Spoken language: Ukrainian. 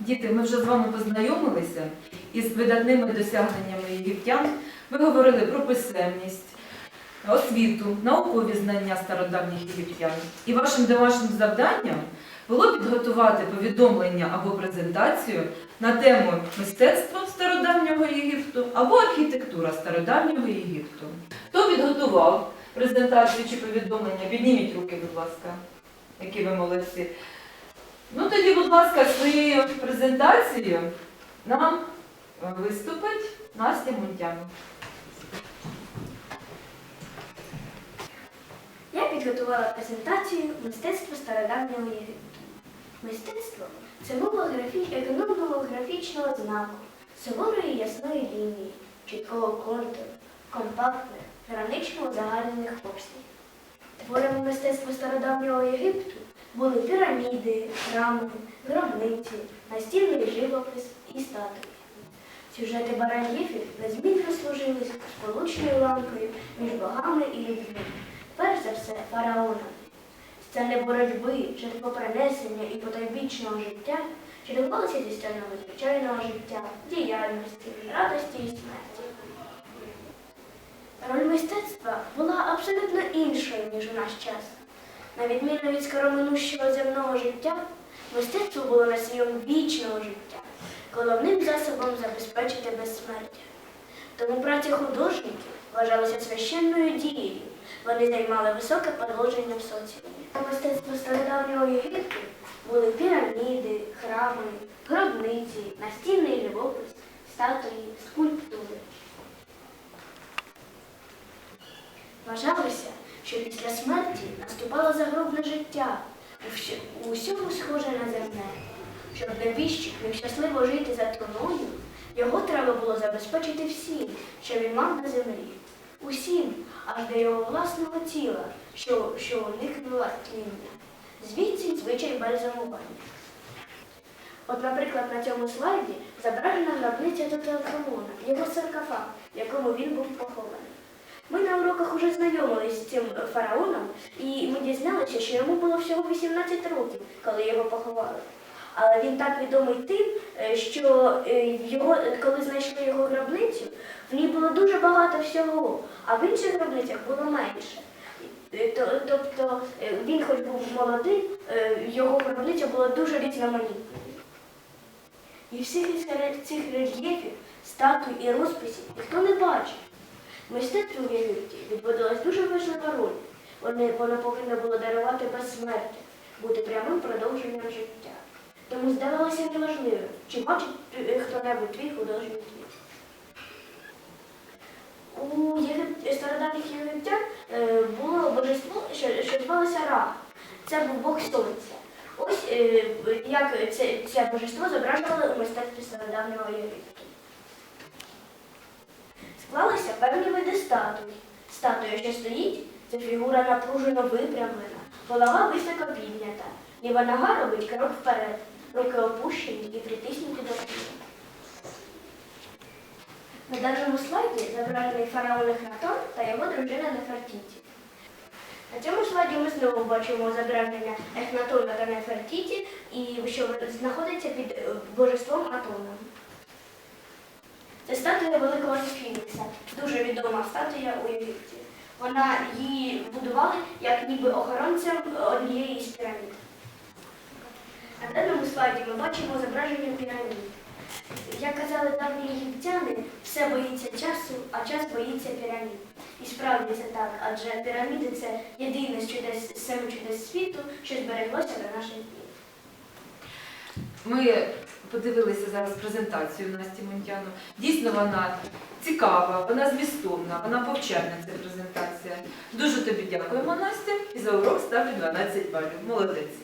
Діти, ми вже з вами познайомилися із видатними досягненнями єгиптян. Ми говорили про писемність, освіту, наукові знання стародавніх єгиптян. І вашим домашнім завданням було підготувати повідомлення або презентацію на тему мистецтво стародавнього Єгипту або архітектура стародавнього Єгипту. Хто підготував презентацію чи повідомлення? Підніміть руки, будь ласка, які ви молодці. Ну тоді, будь ласка, своєю презентацією нам е, виступить Настя Мунтяна. Я підготувала презентацію мистецтва стародавнього Єгипту. Мистецтво це мова економного знаку, суворої ясної лінії, чіткого контуру, компактних, гранично узагальнених обсягів. Творами мистецтва стародавнього Єгипту були піраміди, храми, гробниці, настільний живопис і статуї. Сюжети барельєфів незмінно служили сполучною ламкою між богами і людьми. Перш за все, фараонами. Сцени боротьби, жертвопринесення і потойбічного життя чергувалися зі сценами звичайного життя, діяльності, радості і смерті. Роль мистецтва була абсолютно іншою, ніж у наш час. На відміну від скороминущого земного життя, мистецтво було носієм вічного життя, головним засобом забезпечити безсмертя. Тому праця художників вважалася священною дією. Вони займали високе положення в соціумі. Мистецтво стародавнього Єгипту були піраміди, храми, гробниці, настільний живопис, статуї, скульптури. Вважалося, що після смерті наступало загробне життя, у схоже на земне. Щоб небіжчик міг щасливо жити за троною, його треба було забезпечити всім, що він мав на землі. Усім, аж до його власного тіла, що, що уникнуло тління. Звідси звичай бальзамування. От, наприклад, на цьому слайді зображена гробниця Тутанхамона, його саркофаг, в якому він був похований. Ми на уроках уже знайомились з цим фараоном, і ми дізналися, що йому було всього 18 років, коли його поховали. Але він так відомий тим, е, що е, його, коли знайшли його гробницю, в ній було дуже багато всього, а в інших гробницях було менше. Е, Тобто е, він хоч був молодий, е, його гробниця була дуже різноманітною. І всіх із цих рельєфів, статуй і розписів ніхто не бачив. Мистецтву в Єгипті відводилась дуже важлива роль. Воно повинно було дарувати безсмертя, бути прямим продовженням життя. Тому здавалося неважливим, чи бачить е, хто-небудь твій художній твір. У єгип... стародавніх єгиптян е, було божество, що, звалося Ра. Це був Бог сонця. Ось е, як це, це божество зображували у мистецтві стародавнього Єгипту. Склалися певні види статуй. Статуя, що стоїть, це фігура напружено випрямлена, голова високо піднята, ліва нога робить крок вперед, руки опущені і притиснуті до тіла. На даному слайді зображений фараон Ехнатон та його дружина Нефертіті. На цьому слайді ми знову бачимо зображення Ехнатона та Нефертіті, і що знаходиться під е, божеством Атоном. Це статуя великого Сфінкса, дуже відома статуя у Єгипті. Вона її будували як ніби охоронцем однієї з пірамід. На даному слайді ми бачимо зображення пірамід. Як казали давні єгиптяни, все боїться часу, а час боїться пірамід. І справді це так, адже піраміди це єдине з чудес семи чудес світу, що збереглося до наших днів. Ми подивилися зараз презентацію Насті Монтяну. Дійсно, вона цікава, вона змістовна, вона повчальна ця презентація. Дуже тобі дякуємо, Настя, і за урок ставлю 12 балів. Молодець.